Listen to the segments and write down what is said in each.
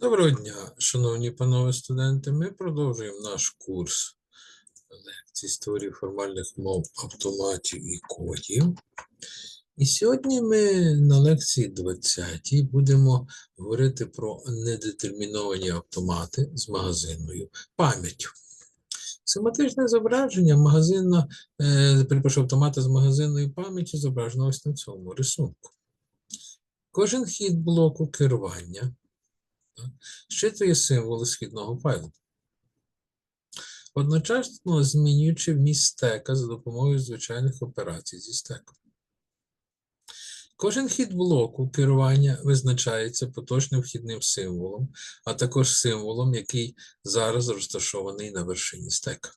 Доброго дня, шановні панове студенти. Ми продовжуємо наш курс лекцій з теорії формальних мов автоматів і кодів. І сьогодні ми на лекції 20 будемо говорити про недетерміновані автомати з магазинною пам'яттю. Схематичне зображення магазина, е, перепрошую, автомата з магазинною пам'яттю зображено ось на цьому рисунку. Кожен хід блоку керування щитує символи східного файлу. Одночасно змінюючи вміст стека за допомогою звичайних операцій зі стеком. Кожен хід блоку керування визначається поточним вхідним символом, а також символом, який зараз розташований на вершині стека.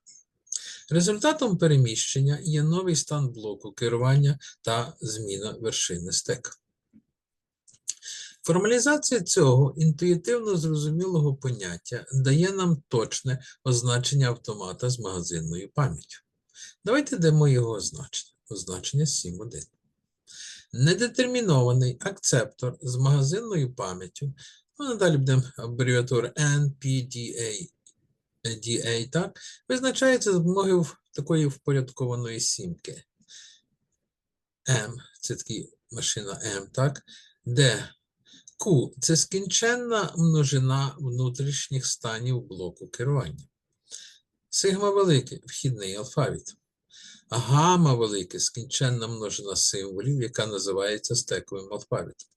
Результатом переміщення є новий стан блоку керування та зміна вершини стека. Формалізація цього інтуїтивно зрозумілого поняття дає нам точне означення автомата з магазинною пам'яттю. Давайте дамо його означення. Означення 7.1. Недетермінований акцептор з магазинною пам'яттю, ну, надалі будемо абревіатура NPDA, DA, так, визначається за допомогою такої впорядкованої сімки. M – це такий машина M, так, де Q – це скінченна множина внутрішніх станів блоку керування. Сигма велике – вхідний алфавіт. Гама велике – скінченна множина символів, яка називається стековим алфавітом.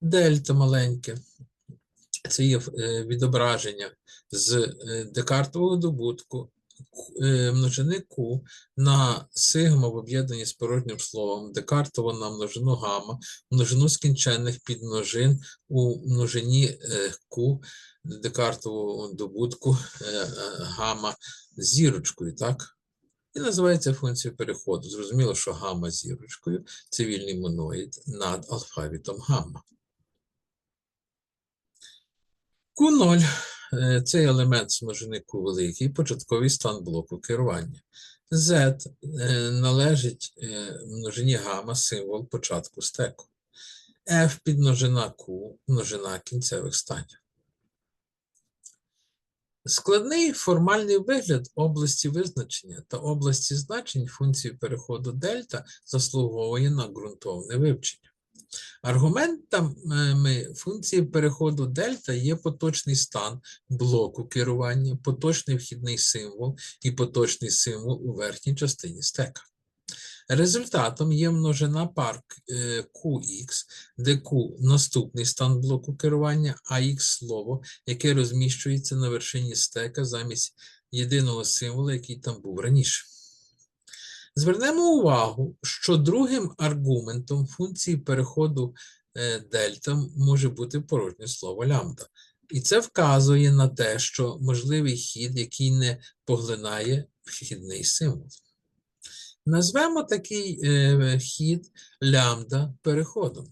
Дельта маленьке – це є е, відображення з е, декартового добутку ку- множини Q на сигма в об'єднанні з порожнім словом, декартово на множину гама, множину скінченних підмножин у множині е, Q декартового добутку е, е, гама зірочкою, так? І називається функція переходу. Зрозуміло, що гама зірочкою це вільний моноїд над алфавітом гамма. Q0 е, – цей елемент Q великий, початковий стан блоку керування. Z е, належить е, множині гамма символ початку стеку. F підмножина Q множина кінцевих станів. Складний формальний вигляд області визначення та області значень функції переходу дельта заслуговує на ґрунтовне вивчення. Аргументами функції переходу дельта є поточний стан блоку керування, поточний вхідний символ і поточний символ у верхній частині стека. Результатом є множина пар е, QX, де Q – наступний стан блоку керування, а X – слово, яке розміщується на вершині стека замість єдиного символа, який там був раніше. Звернемо увагу, що другим аргументом функції переходу е, дельта може бути порожнє слово лямбда. І це вказує на те, що можливий хід, який не поглинає вхідний символ. Назвемо такий е, хід лямбда переходом.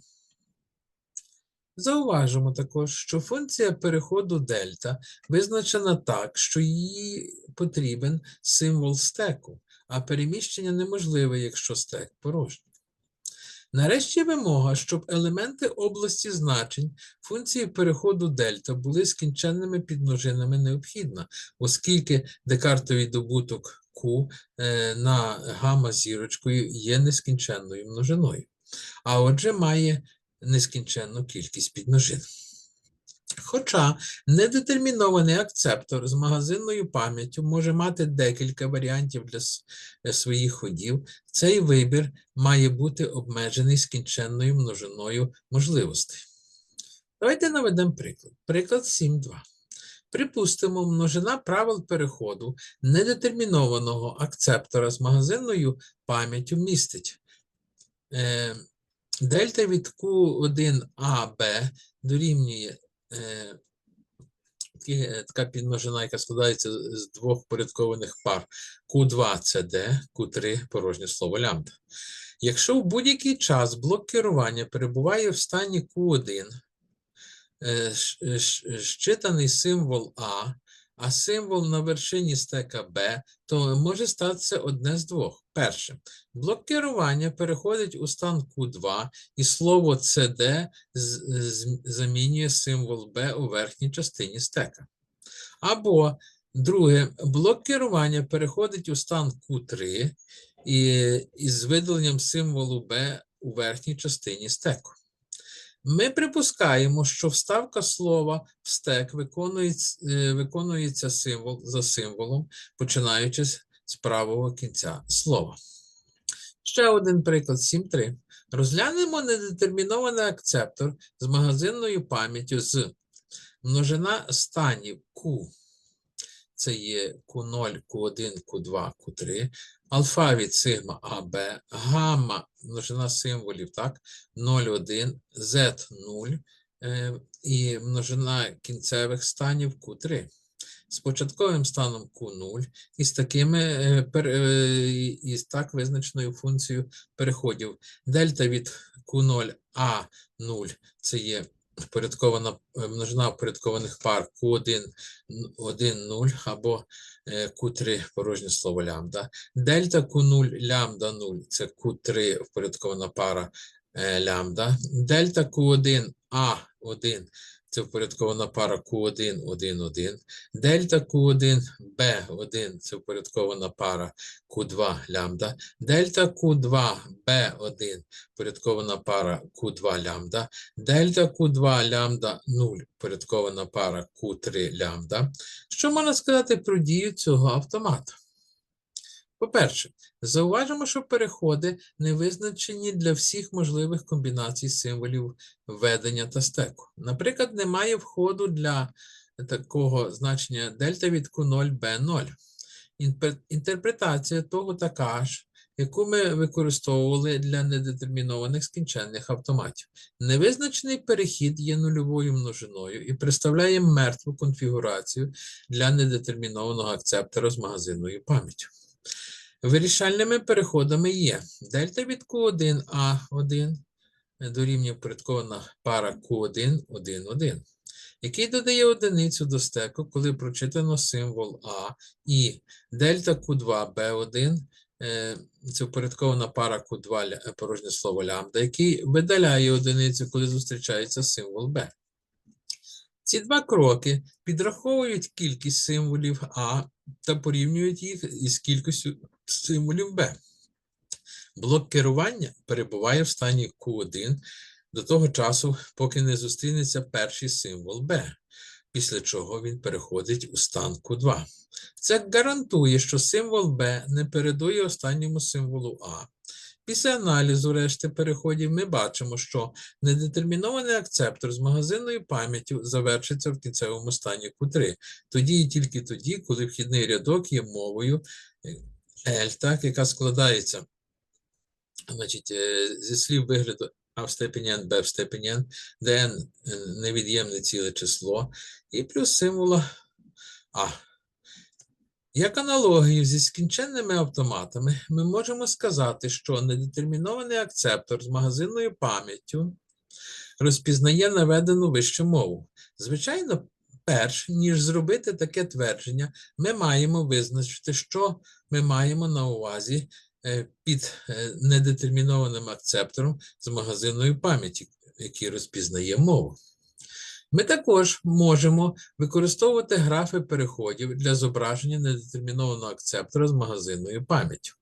Зауважимо також, що функція переходу дельта визначена так, що їй потрібен символ стеку, а переміщення неможливе, якщо стек порожній. Нарешті вимога, щоб елементи області значень функції переходу дельта були скінченними підмножинами необхідна, оскільки декартовий добуток Q е, на гамма зірочкою є нескінченною множиною, а отже має нескінченну кількість підмножин. Хоча недетермінований акцептор з магазинною пам'яттю може мати декілька варіантів для е, своїх ходів, цей вибір має бути обмежений скінченною множиною можливостей. Давайте наведемо приклад. Приклад 7.2. Припустимо, множина правил переходу недетермінованого акцептора з магазинною пам'яттю містить е, дельта від Q1AB дорівнює така підмножина, яка складається з- двох порядкованих пар Q2 це D, Q3 порожнє слово лямбда. Якщо в будь-який час блок керування перебуває в стані Q1, е, е, щитаний символ А а символ на вершині стека B, то може статися одне з двох. Перше, блок керування переходить у стан Q2, і слово CD замінює символ B у верхній частині стека. Або друге, блок керування переходить у стан Q3 і, із видаленням символу B у верхній частині стеку. Ми припускаємо, що вставка слова в стек виконується, е, виконується символ за символом, починаючи з правого кінця слова. Ще один приклад 7.3. Розглянемо недетермінований акцептор з магазинною пам'яттю з множина станів Q. Це є Q0, Q1, Q2, Q3, алфавіт сигма АБ, гамма, множина символів, так, 0,1, Z0 е, і множина кінцевих станів Q3. З початковим станом Q0 і з такими е, е, і з так визначеною функцією переходів. Дельта від Q0 A0 це є впорядкована е, множина впорядкованих пар Q1 1, 0 або е, Q3 порожнє слово лямбда. Дельта Q0 лямбда 0 це Q3 впорядкована пара е, лямбда. Дельта Q1 A1 це впорядкована пара Q1 1, 1. Дельта Q1 B1 це впорядкована пара Q2 лямбда. Дельта Q2 B1 впорядкована пара Q2 лямбда. Дельта Q2 лямбда 0 впорядкована пара Q3 лямбда. Що можна сказати про дію цього автомата? По-перше, зауважимо, що переходи не визначені для всіх можливих комбінацій символів введення та стеку. Наприклад, немає входу для такого значення дельта від Q0 B0. Інтерпретація того така ж, яку ми використовували для недетермінованих скінченних автоматів. Невизначений перехід є нульовою множиною і представляє мертву конфігурацію для недетермінованого акцептора з магазинною пам'яттю. Вирішальними переходами є дельта від Q1 A1 дорівнює впорядкована пара Q1 1, 1, який додає одиницю до стеку, коли прочитано символ А, і дельта Q2 B1 е, це впорядкована пара Q2 порожнє слово лямбда, який видаляє одиницю, коли зустрічається символ B. Ці два кроки підраховують кількість символів А та порівнюють їх із кількістю символів Б. Блок керування перебуває в стані Q1 до того часу, поки не зустрінеться перший символ B, після чого він переходить у стан Q2. Це гарантує, що символ B не передує останньому символу А. Після аналізу решти переходів ми бачимо, що недетермінований акцептор з магазинною пам'яттю завершиться в кінцевому стані Q3. Тоді і тільки тоді, коли вхідний рядок є мовою L, так, яка складається значить, е, зі слів вигляду А в степені n, Б в степені n, де n е, невід'ємне ціле число, і плюс символа А. Як аналогію зі скінченними автоматами, ми можемо сказати, що недетермінований акцептор з магазинною пам'яттю розпізнає наведену вище мову. Звичайно, перш ніж зробити таке твердження, ми маємо визначити, що ми маємо на увазі е, під е, недетермінованим акцептором з магазинною пам'яті, який розпізнає мову. Ми також можемо використовувати графи переходів для зображення недетермінованого акцептора з магазинною пам'яттю.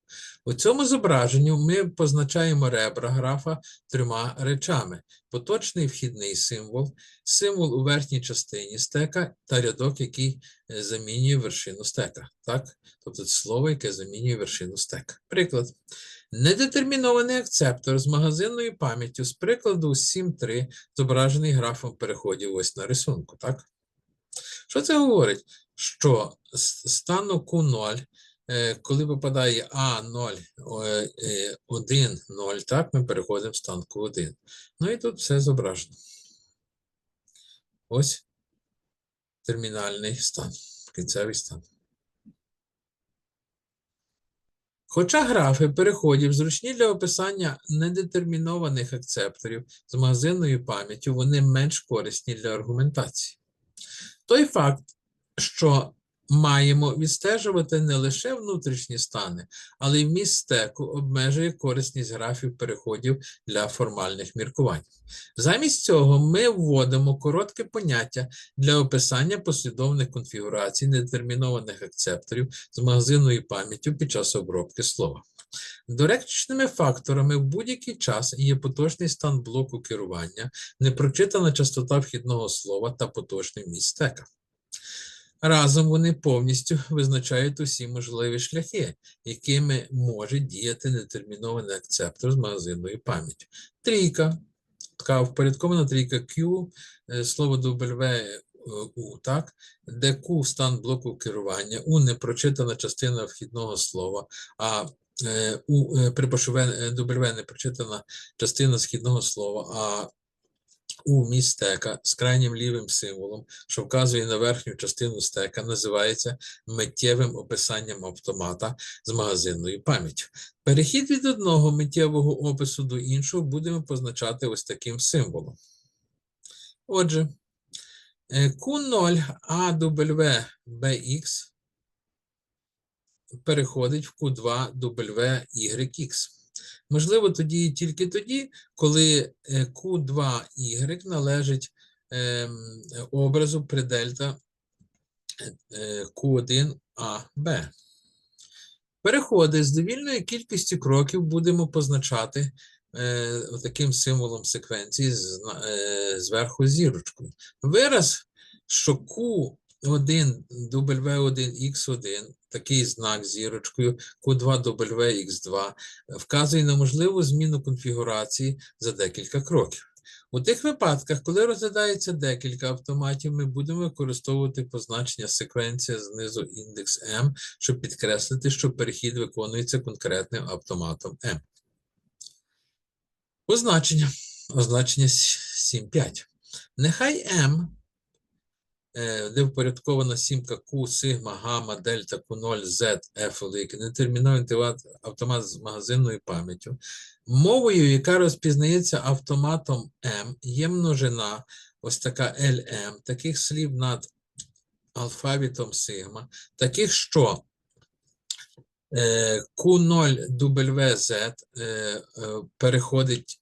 У цьому зображенню ми позначаємо ребра графа трьома речами: поточний вхідний символ, символ у верхній частині стека та рядок, який е, замінює вершину стека. Так? Тобто слово, яке замінює вершину стека. Приклад. Недетермінований акцептор з магазинною пам'яттю з прикладу 7.3 зображений графом переходів ось на рисунку. Так? Що це говорить? Що стану Q0, е, коли випадає А0, 1, 0, так, ми переходимо в стан Q1. Ну і тут все зображено. Ось термінальний стан, кінцевий стан. Хоча графи переходів зручні для описання недетермінованих акцепторів з магазинною пам'яттю, вони менш корисні для аргументації. Той факт, що маємо відстежувати не лише внутрішні стани, але й вміст стеку обмежує корисність графів переходів для формальних міркувань. Замість цього ми вводимо коротке поняття для описання послідовних конфігурацій нетермінованих акцепторів з магазинною пам'яттю під час обробки слова. Доречними факторами в будь-який час є поточний стан блоку керування, непрочитана частота вхідного слова та поточний вміст стека. Разом вони повністю визначають усі можливі шляхи, якими може діяти нетермінований акцептор з магазинною пам'яттю. Трійка, така впорядкована трійка Q, е, слово W, е, U, так, де Q – стан блоку керування, U – непрочитана частина вхідного слова, а е, U, е, перепрошую, В, е, W – непрочитана частина східного слова, а у вміст стека з крайнім лівим символом, що вказує на верхню частину стека, називається миттєвим описанням автомата з магазинною пам'яттю. Перехід від одного миттєвого опису до іншого будемо позначати ось таким символом. Отже, е, Q0 AWBX переходить в Q2 WYX. Можливо, тоді і тільки тоді, коли е, Q2Y належить ем, образу при дельта е, Q1AB. Переходи з довільною кількістю кроків будемо позначати е, таким символом секвенції е, зверху зірочкою. Вираз, що Q1 W1 X1, такий знак зірочкою, Q2 W X2, вказує на можливу зміну конфігурації за декілька кроків. У тих випадках, коли розглядається декілька автоматів, ми будемо використовувати позначення секвенція знизу індекс M, щоб підкреслити, що перехід виконується конкретним автоматом M. Означення. Означення 7.5. Нехай е, де впорядкована сімка Q, сигма, гамма, дельта, Q0, Z, F великий, нетерміновий автомат з магазинною пам'яттю. Мовою, яка розпізнається автоматом M, є множина, ось така LM, таких слів над алфавітом сигма, таких, що е, Q0WZ е, е, переходить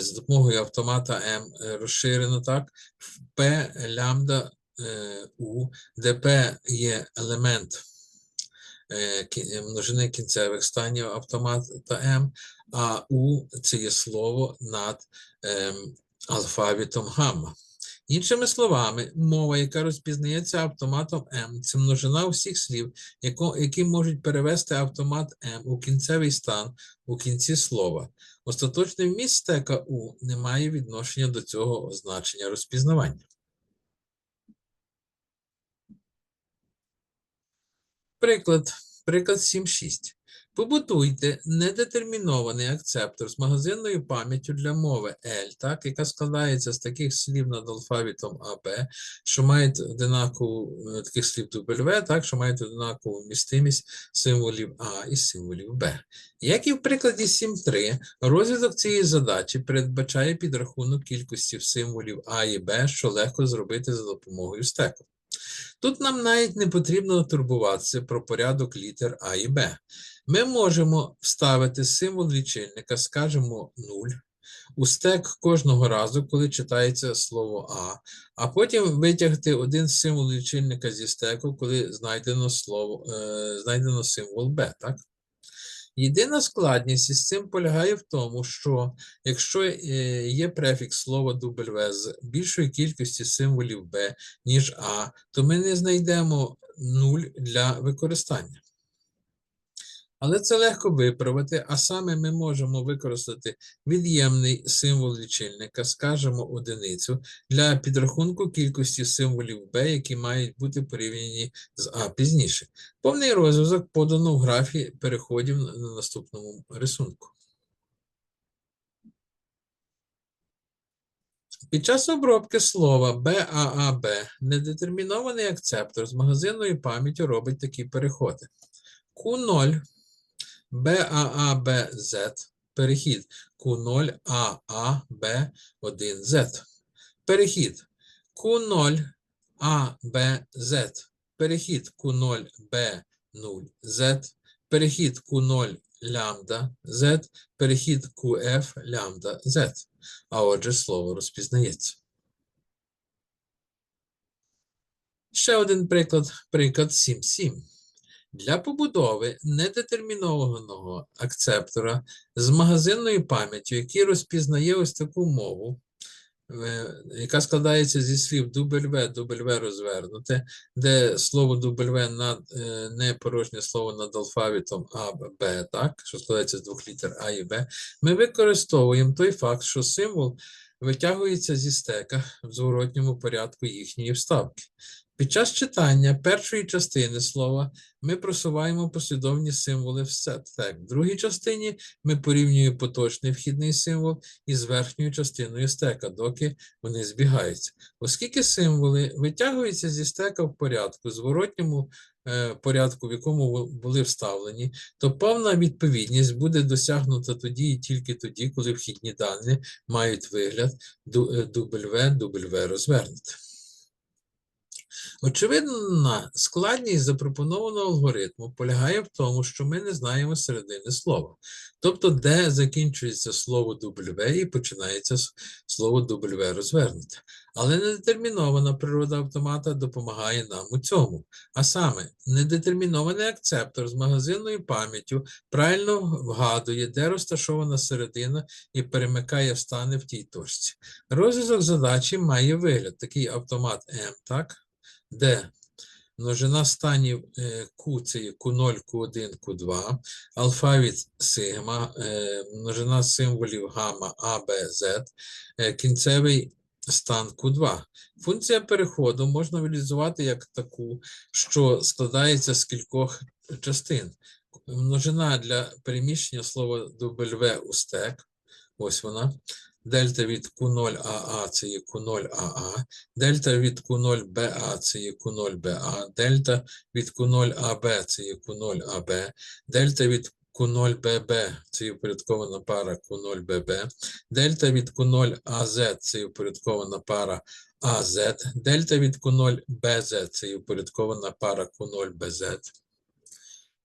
з допомогою автомата M е, розширено так, в P лямбда е, U, де P є елемент е, множини кінцевих станів автомата M, а U – це є слово над ем, алфавітом гамма. Іншими словами, мова, яка розпізнається автоматом M, це множина усіх слів, які можуть перевести автомат M у кінцевий стан у кінці слова. Остаточний вміст стека У не має відношення до цього означення розпізнавання. Приклад, приклад 7.6. Побудуйте недетермінований акцептор з магазинною пам'яттю для мови L, так, яка складається з таких слів над алфавітом AB, що мають одинакову е, таких слів W, так, що мають одинакову вмістимість символів А і символів Б. Як і в прикладі 7.3, розв'язок цієї задачі передбачає підрахунок кількості символів А і Б, що легко зробити за допомогою стеку. Тут нам навіть не потрібно турбуватися про порядок літер А і Б. Ми можемо вставити символ лічильника, скажімо 0, у стек кожного разу, коли читається слово А, а потім витягти один символ лічильника зі стеку, коли знайдено слово, е, знайдено символ Б, так? Єдина складність із цим полягає в тому, що якщо е, є префікс слова W з більшою кількістю символів B, ніж А, то ми не знайдемо 0 для використання. Але це легко виправити, а саме ми можемо використати від'ємний символ лічильника, скажімо, одиницю, для підрахунку кількості символів B, які мають бути порівняні з А пізніше. Повний розв'язок подано в графі переходів на на наступному рисунку. Під час обробки слова BAAB недетермінований акцептор з магазинною пам'яттю робить такі переходи. Q0 BAABZ перехід Q0 AAB1Z. Перехід Q0 ABZ. перехід Q0 B0 Z, перехід Q0 лямбда Z, перехід QF лямбда Z. А отже, слово розпізнається. Ще один приклад, приклад 7.7. Для побудови недетермінованого акцептора з магазинною пам'яттю, який розпізнає ось таку мову, е, яка складається зі слів W, W розвернуте, де слово W е, не порожнє слово над алфавітом А, Б, так, що складається з двох літер А і Б, ми використовуємо той факт, що символ витягується зі стека в зворотньому порядку їхньої вставки. Під час читання першої частини слова ми просуваємо послідовні символи в стек. В другій частині ми порівнюємо поточний вхідний символ із верхньою частиною стека, доки вони збігаються. Оскільки символи витягуються зі стека в порядку, зворотньому порядку, в якому були вставлені, то повна відповідність буде досягнута тоді і тільки тоді, коли вхідні дані мають вигляд е, W, W розвернуте. Очевидна складність запропонованого алгоритму полягає в тому, що ми не знаємо середини слова, тобто де закінчується слово W і починається слово W розвернуте. Але недетермінована природа автомата допомагає нам у цьому. А саме, недетермінований акцептор з магазинною пам'яттю правильно вгадує, де розташована середина і перемикає стани в тій точці. Розв'язок задачі має вигляд, такий автомат M, так? Де множина станів е, Q це є Q0, Q1, Q2, алфавіт сигма, е, множина символів гамма, А, Б, Z, е, кінцевий стан Q2. Функція переходу можна реалізувати як таку, що складається з кількох частин. Множина для переміщення слова W у стек, ось вона. Дельта від Q0AA це є Q0AA, дельта від Q0BA це є Q0BA, дельта від Q0AB це є Q0AB, дельта від Q0BB це є упорядкована пара Q0BB, дельта від Q0AZ це є упорядкована пара AZ, дельта від Q0BZ це є упорядкована пара Q0BZ.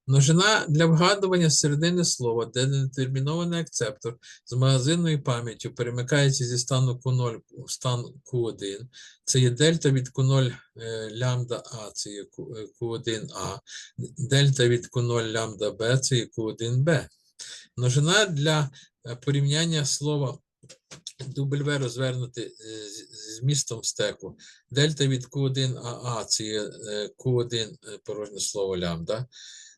Множина для вгадування середини слова, де недетермінований акцептор з магазинною пам'яттю перемикається зі стану Q0 в стан Q1. Це є дельта від Q0 е, лямбда А, це є Q- е, Q1А, дельта від Q0 лямбда Б, це є Q1Б. Множина для е, порівняння слова W розвернути з- змістом стеку. Дельта від Q1AA це є е, Q1 е, порожнє слово лямбда.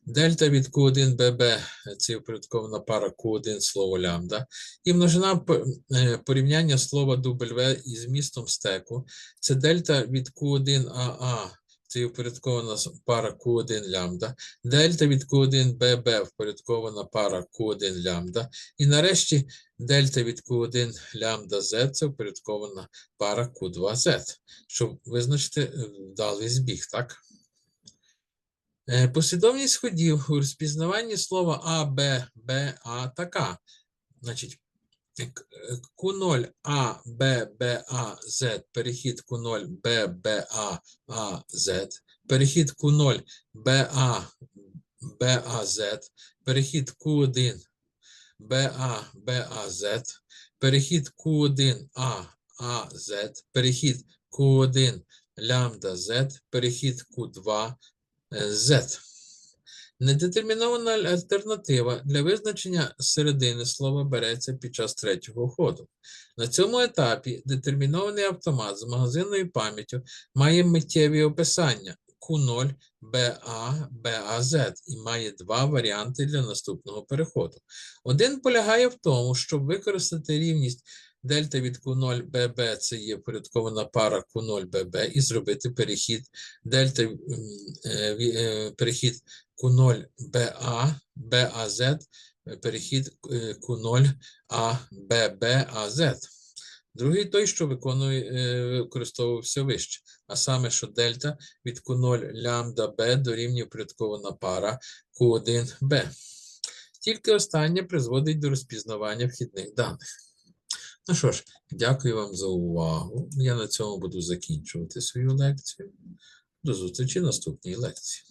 Дельта від Q1 BB це упорядкована пара Q1 слово лямбда. І множина е, порівняння слова W із змістом стеку. Це дельта від Q1 AA, це упорядкована пара Q1 лямбда. Дельта від Q1 BB впорядкована пара Q1 лямбда. І нарешті дельта від Q1 лямбда Z це впорядкована пара Q2Z, щоб визначити е, вдалий збіг, так? Е, Послідовність ходів у розпізнаванні слова А, Б, Б, А така. Значить, е, к- е, Q0 А, Б, Б, А, Z, перехід Q0 Б, Б, А, А, Z, перехід Q0 Б, А, Б, А, Z, перехід Q1 Б, А, Б, А, Z, перехід Q1 А, А, Z, перехід Q1 лямбда Z, перехід Q2 е, Z. Недетермінована альтернатива для визначення середини слова береться під час третього ходу. На цьому етапі детермінований автомат з магазинною пам'яттю має миттєві описання Q0, BA, BAZ і має два варіанти для наступного переходу. Один полягає в тому, щоб використати рівність дельта від Q0 BB, це є порядкована пара Q0 BB, і зробити перехід дельта е, е, перехід Q0 BA, BAZ, перехід е, Q0 A, BB, AZ. Другий той, що виконує, використовувався вище, а саме, що дельта від Q0 лямбда B дорівнює порядкована пара Q1B. Тільки останнє призводить до розпізнавання вхідних даних. Ну що ж, дякую вам за увагу. Я на цьому буду закінчувати свою лекцію. До зустрічі наступній лекції.